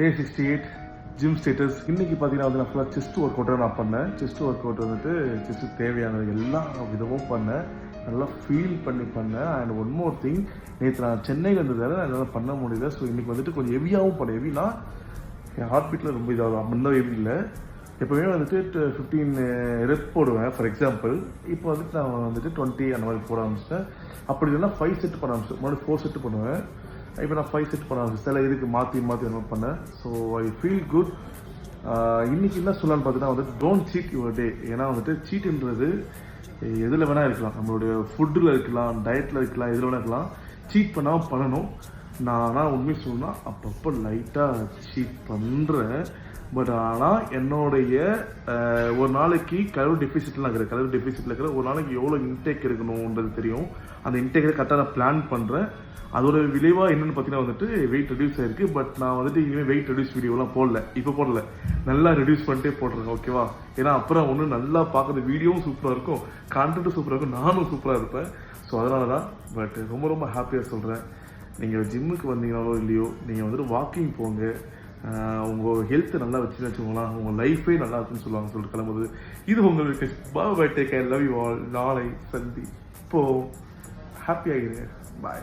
Day sixty eight gym status இன்றைக்கி பார்த்தீங்கன்னா வந்து நான் ஃபுல்லாக செஸ்ட் ஒர்க் அவுட்டை நான் பண்ணேன். செஸ்ட் ஒர்க் அவுட் வந்துட்டு செஸ்ட்டுக்கு தேவையானது எல்லா விதமும் பண்ணேன். நல்லா ஃபீல் பண்ணி பண்ணேன். அண்ட் ஒன் மோர் திங் நேற்று நான் சென்னையில் இருந்ததால என்னால் பண்ண முடியல. ஸோ இன்றைக்கி வந்துட்டு கொஞ்சம் ஹெவியாகவும் பண்ணேன். ஹெவினா என் ஹார்ட்பீட்டில் ரொம்ப இதாகும். முன்ன ஹெவி இல்லை. எப்போவுமே வந்துட்டு ஃபிஃப்டீன் ரெப் போடுவேன் ஃபார் எக்ஸாம்பிள் இப்போ வந்துட்டு நான் வந்துட்டு டுவெண்ட்டி அந்த மாதிரி போட ஆரம்பிச்சிட்டேன். அப்படி இல்லைன்னா ஃபைவ் செட் பண்ண ஆரம்பிச்சேன் முன்னாடி ஃபோர் செட் பண்ணுவேன். இப்போ நான் ஃபைவ் செட் பண்ண ஆரம்பிச்சேன் சில இதுக்கு மாற்றி மாற்றி என்ன பண்ணேன் ஸோ ஐ ஃபீல் குட் இன்னைக்கு என்ன சொல்லலாம்னு பார்த்தீங்கன்னா வந்துட்டு டோன்ட் சீட் யுவர் டே ஏன்னா வந்துட்டு சீட்டுன்றது எதில் வேணால் இருக்கலாம். நம்மளுடைய ஃபுட்டில் இருக்கலாம் டயட்டில் இருக்கலாம் எதில் வேணால் இருக்கலாம். சீட் பண்ணாமல் பண்ணணும் நான் ஆனால் உண்மையை சொன்னால் அப்பப்போ லைட்டாக சீட் பண்ணுறேன் பட் ஆனால் என்னுடைய ஒரு நாளைக்கு கலர் டெபிசிட்லாம் இருக்கிற கலர் டெபிசிட்டில் இருக்கிற ஒரு நாளைக்கு எவ்வளோ இன்டேக் இருக்கணுன்றது தெரியும். அந்த இன்டேக்கை கரெக்டாக நான் பிளான் பண்ணுறேன் அதோட விளைவாக என்னென்னு பார்த்தீங்கன்னா வந்துட்டு வெயிட் ரெடியூஸ் ஆயிருக்கு. பட் நான் வந்துட்டு இனிமேல் வெயிட் ரெடியூஸ் வீடியோலாம் போடல. இப்போ போடல. நல்லா ரெடியூஸ் பண்ணிட்டே போடுறேன் ஓகேவா ஏன்னா அப்புறம் ஒன்று நல்லா பார்க்குறது வீடியோவும் சூப்பராக இருக்கும். கான்டென்ட்டும் சூப்பராக இருக்கும். நானும் சூப்பராக இருப்பேன். ஸோ அதனால தான் பட் ரொம்ப ரொம்ப ஹாப்பியாக சொல்கிறேன் நீங்கள் ஜிம்முக்கு வந்தீங்கனாலோ இல்லையோ நீங்கள் வந்துட்டு வாக்கிங் போங்க. உங்கள் ஹெல்த்தை நல்லா வச்சுன்னு வச்சுக்கோங்களேன். உங்கள் லைஃபே நல்லா இருக்குன்னு சொல்லுவாங்க சொல்லிட்டு கிளம்புது இது உங்களுக்கு bye bye take I love you all நாளை சந்தி இப்போ ஹாப்பி ஆகிடுங்க பாய்